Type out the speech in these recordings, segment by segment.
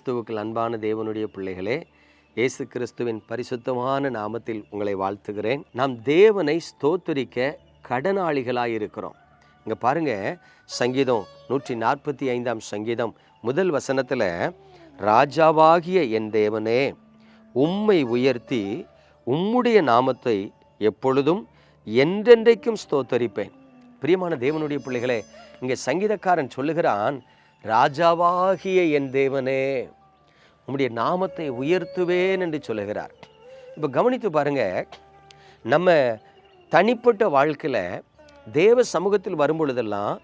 கிறிஸ்துவுக்கு அன்பான தேவனுடைய பிள்ளைகளே இயேசு கிறிஸ்துவின் பரிசுத்தமான நாமத்தில் உங்களை வாழ்த்துகிறேன். நாம் தேவனை ஸ்தோத்தரிக்க கடனாளிகளாக இருக்கிறோம். இங்கே பாருங்க சங்கீதம் நூற்றி நாற்பத்தி ஐந்தாம் சங்கீதம் முதல் வசனத்துல ராஜாவாகிய என் தேவனே உம்மை உயர்த்தி உம்முடைய நாமத்தை எப்பொழுதும் என்றென்றைக்கும் ஸ்தோத்தரிப்பேன். பிரியமான தேவனுடைய பிள்ளைகளே இங்கே சங்கீதக்காரன் சொல்லுகிறான் ராஜாவாகிய என் தேவனே உம்முடைய நாமத்தை உயர்த்துவேன் என்று சொல்லுகிறார். இப்போ கவனித்து பாருங்க நம்ம தனிப்பட்ட வாழ்க்கையில் தேவ சமூகத்தில் வரும்பொழுதெல்லாம்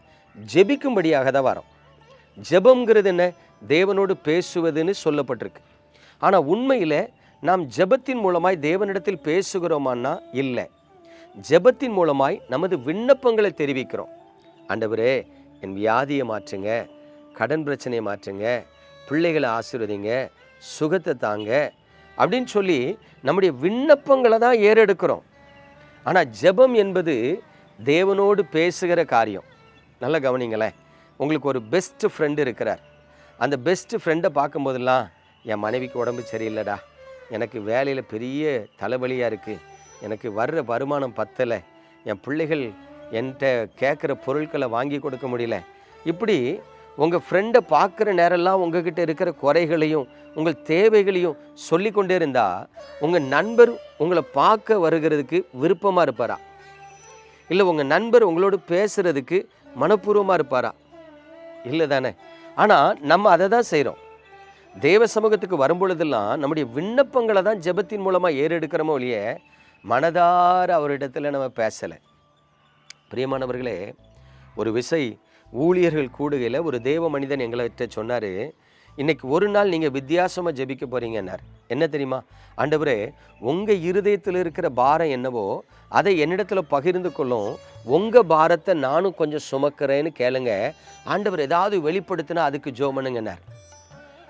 ஜெபிக்கும்படியாக தான் வரோம். ஜெபங்கிறது என்ன? தேவனோடு பேசுவதுன்னு சொல்லப்பட்டிருக்கு. ஆனால் உண்மையில் நாம் ஜெபத்தின் மூலமாய் தேவனிடத்தில் பேசுகிறோமான்னா இல்லை. ஜெபத்தின் மூலமாய் நமது விண்ணப்பங்களை தெரிவிக்கிறோம். ஆண்டவரே என் வியாதியை மாற்றுங்க. கடன் பிரச்சனையை மாற்றுங்க பிள்ளைகளை ஆசீர்வதிங்க சுகத்தை தாங்க அப்படின்னு சொல்லி நம்முடைய விண்ணப்பங்களை தான் ஏறெடுக்கிறோம். ஆனால் ஜெபம் என்பது தேவனோடு பேசுகிற காரியம். நல்லா கவனிங்களேன் உங்களுக்கு ஒரு பெஸ்ட் ஃப்ரெண்டு இருக்கிறார். அந்த பெஸ்ட் ஃப்ரெண்டை பார்க்கும்போதெல்லாம் என் மனைவிக்கு உடம்பு சரியில்லைடா எனக்கு வேலையில் பெரிய தலைவலியாக இருக்குது எனக்கு வர்ற வருமானம் பத்தலை என் பிள்ளைகள் என்கிட்ட கேட்குற பொருட்களை வாங்கி கொடுக்க முடியல. இப்படி உங்கள் ஃப்ரெண்டை பார்க்குற நேரம்லாம் உங்ககிட்ட இருக்கிற குறைகளையும் உங்கள் தேவைகளையும் சொல்லி கொண்டே இருந்தால் உங்கள் நண்பர் உங்களை பார்க்க வருகிறதுக்கு விருப்பமாக இருப்பாரா? இல்லை உங்கள் நண்பர் உங்களோடு பேசுகிறதுக்கு மனப்பூர்வமாக இருப்பாரா? இல்லை தானே. ஆனால் நம்ம அதை தான் செய்கிறோம் தேவ சமூகத்துக்கு வரும்பொழுதெல்லாம் நம்முடைய விண்ணப்பங்களை தான் ஜெபத்தின் மூலமாக ஏறெடுக்கிறோமோ ஒழிய மனதார அவரிடத்தில் நம்ம பேசலை. பிரியமானவர்களே ஒரு விசை ஊழியர்கள் கூடுகையில் ஒரு தேவ மனிதன் எங்கள்கிட்ட சொன்னார் இன்னைக்கு ஒரு நாள் நீங்கள் வித்தியாசமாக ஜெபிக்க போகிறீங்கன்னார் என்ன தெரியுமா? ஆண்டவரே உங்கள் இருதயத்தில் இருக்கிற பாரம் என்னவோ அதை என்னிடத்தில் பகிர்ந்து கொள்ளும் உங்கள் பாரத்தை நானும் கொஞ்சம் சுமக்கிறேன்னு கேளுங்க. ஆண்டவர் ஏதாவது வெளிப்படுத்தினா அதுக்கு ஜோமனுங்கன்னார்.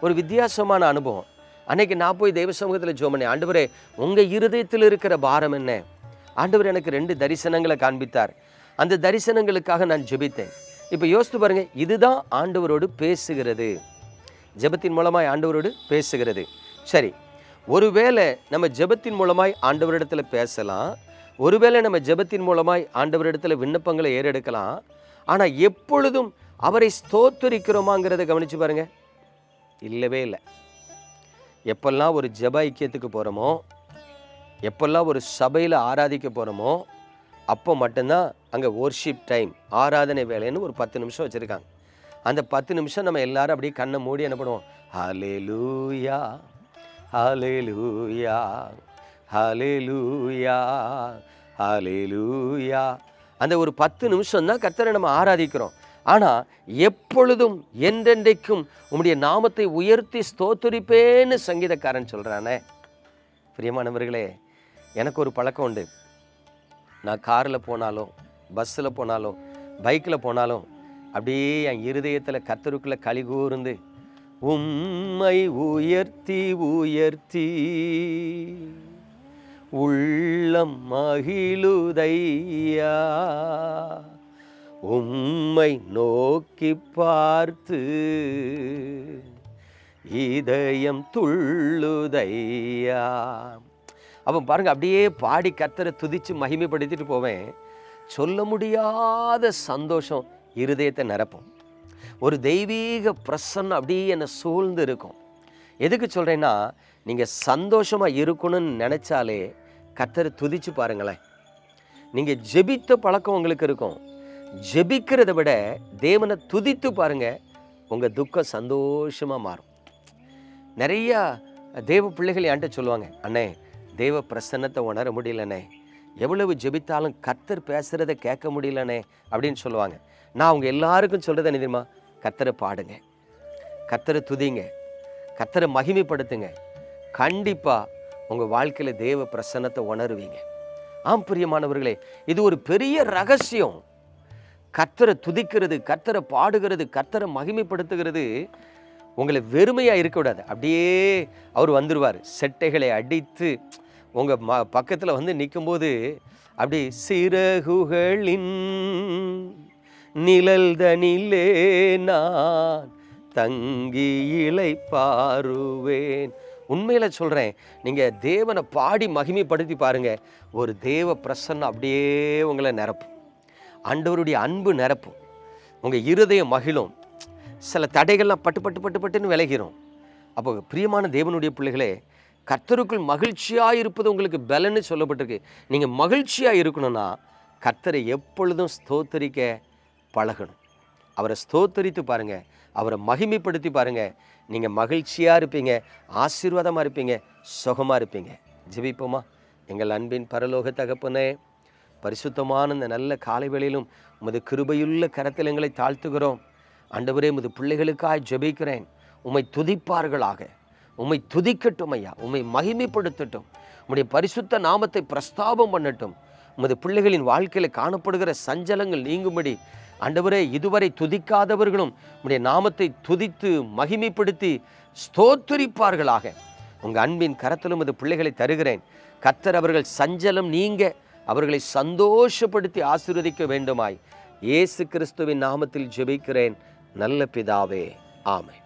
ஒரு வித்தியாசமான அனுபவம். அன்னைக்கு நான் போய் தெய்வ சமூகத்தில் ஜோமனே ஆண்டவரே உங்கள் இருதயத்தில் இருக்கிற பாரம் என்ன? ஆண்டவர் எனக்கு ரெண்டு தரிசனங்களை காண்பித்தார். அந்த தரிசனங்களுக்காக நான் ஜெபித்தேன். இப்போ யோசித்து பாருங்கள் இதுதான் ஆண்டவரோடு பேசுகிறது. ஜெபத்தின் மூலமாய் ஆண்டவரோடு பேசுகிறது. சரி ஒருவேளை நம்ம ஜெபத்தின் மூலமாய் ஆண்டவரிடத்தில் பேசலாம் ஒருவேளை நம்ம ஜெபத்தின் மூலமாய் ஆண்டவரிடத்தில் விண்ணப்பங்களை ஏறெடுக்கலாம் ஆனால் எப்பொழுதும் அவரை ஸ்தோத்தரிக்கிறோமாங்கிறத கவனித்து பாருங்கள் இல்லவே இல்லை. எப்பெல்லாம் ஒரு ஜப ஐக்கியத்துக்கு போகிறோமோ எப்பெல்லாம் ஒரு சபையில் ஆராதிக்க போகிறோமோ அப்போ மட்டும்தான் அங்கே ஒர்ஷிப் டைம் ஆராதனை வேலைன்னு ஒரு பத்து நிமிஷம் வச்சுருக்காங்க. அந்த பத்து நிமிஷம் நம்ம எல்லாரும் அப்படியே கண்ணை மூடி என்ன பண்ணுவோம்? ஹalleluya ஹalleluya ஹalleluya ஹalleluya அந்த ஒரு பத்து நிமிஷம் தான் கர்த்தரை நம்ம ஆராதிக்கிறோம். ஆனால் எப்பொழுதும் என்றென்றைக்கும் உம்முடைய நாமத்தை உயர்த்தி ஸ்தோத்துரிப்பேன்னு சங்கீதக்காரன் சொல்கிறானே பிரியமானவர்களே எனக்கு ஒரு பழக்கம் உண்டு. நான் காரில் போனாலும் பஸ்ஸில் போனாலும் பைக்கில் போனாலும் அப்படியே என் இருதயத்தில் கத்தருக்குள்ள களி கூர்ந்து உம்மை உயர்த்தி உயர்த்தி உள்ளம் மகிழுதையா உம்மை நோக்கி பார்த்து இதயம் துள்ளுதையா அப்போ பாருங்கள் அப்படியே பாடி கத்தரை துதித்து மகிமைப்படுத்திட்டு போவேன். சொல்ல முடியாத சந்தோஷம் இருதயத்தை நிரப்பும். ஒரு தெய்வீக பிரசன்னம் அப்படியே என்னை சூழ்ந்து இருக்கும். எதுக்கு சொல்கிறேன்னா நீங்கள் சந்தோஷமாக இருக்கணும்னு நினச்சாலே கத்தரை துதிச்சு பாருங்களேன். நீங்கள் ஜெபித்த பழக்கம் உங்களுக்கு இருக்கும். ஜெபிக்கிறத விட தேவனை துதித்து பாருங்கள் உங்கள் துக்கம் சந்தோஷமாக மாறும். நிறையா தேவ பிள்ளைகள் என்கிட்ட சொல்லுவாங்க அண்ணே தேவ பிரசன்னத்தை உணர முடியலண்ணே. எவ்வளவு ஜெபித்தாலும் கத்தர் பேசுகிறத கேட்க முடியலண்ணே அப்படின்னு சொல்லுவாங்க. நான் அவங்க எல்லாருக்கும் சொல்கிறது நிதிமா தெரியுமா? கத்தரை பாடுங்க. கத்தரை துதிங்க. கத்தரை மகிமைப்படுத்துங்க. கண்டிப்பாக உங்கள் வாழ்க்கையில் தேவ பிரசன்னத்தை உணருவீங்க. ஆம் பிரியமானவர்களே இது ஒரு பெரிய ரகசியம். கத்தரை துதிக்கிறது கத்தரை பாடுகிறது கத்தரை மகிமைப்படுத்துகிறது உங்களை வெறுமையாக இருக்கக்கூடாது. அப்படியே அவர் வந்துடுவார் செட்டைகளை அடித்து உங்கள் ம பக்கத்தில் வந்து நிற்கும்போது அப்படி சிறகுகளின் நிழல் தனிலே நான் தங்கி இலை பாருவேன் உண்மையில் சொல்கிறேன் நீங்கள் தேவனை பாடி மகிமைப்படுத்தி பாருங்கள் ஒரு தேவ பிரசன்னம் அப்படியே உங்களை நிரப்பும். ஆண்டவருடைய அன்பு நிரப்பும். உங்கள் இருதயம் மகிழும். சில தடைகள்லாம் பட்டு பட்டு பட்டு பட்டுன்னு விளைகிறோம் அப்போ பிரியமான தேவனுடைய பிள்ளைகளே கர்த்தருக்குள் மகிழ்ச்சியாக இருப்பது உங்களுக்கு பலன்னு சொல்லப்பட்டிருக்கு. நீங்கள் மகிழ்ச்சியாக இருக்கணும்னா கர்த்தரை எப்பொழுதும் ஸ்தோத்தரிக்க பழகணும். அவரை ஸ்தோத்தரித்து பாருங்கள் அவரை மகிமைப்படுத்தி பாருங்கள் நீங்கள் மகிழ்ச்சியாக இருப்பீங்க ஆசீர்வாதமாக இருப்பீங்க சுகமாக இருப்பீங்க. ஜெபிப்போமா? எங்கள் அன்பின் பரலோக தகப்பனே பரிசுத்தமான இந்த நல்ல காலை வேளையிலும் உமது கிருபையுள்ள கரத்தில் எங்களை தாழ்த்துகிறோம். அண்டவரே உமது பிள்ளைகளுக்காய் ஜெபிக்கிறேன். உம்மை துதிப்பார்களாக. உம்மை துதிக்கட்டும் ஐயா உம்மை மகிமைப்படுத்தட்டும். உம்முடைய பரிசுத்த நாமத்தை பிரஸ்தாபம் பண்ணட்டும். உமது பிள்ளைகளின் வாழ்க்கையில் காணப்படுகிற சஞ்சலங்கள் நீங்கும்படி அண்டவரே இதுவரை துதிக்காதவர்களும் உம்முடைய நாமத்தை துதித்து மகிமைப்படுத்தி ஸ்தோத்தரிப்பார்களாக. உங்கள் அன்பின் கரத்திலும் அது பிள்ளைகளை தருகிறேன். கத்தர் அவர்கள் சஞ்சலம் நீங்க அவர்களை சந்தோஷப்படுத்தி ஆசீர்வதிக்க வேண்டுமாய். இயேசு கிறிஸ்துவின் நாமத்தில் ஜெபிக்கிறேன். நல்ல பிதாவே ஆமை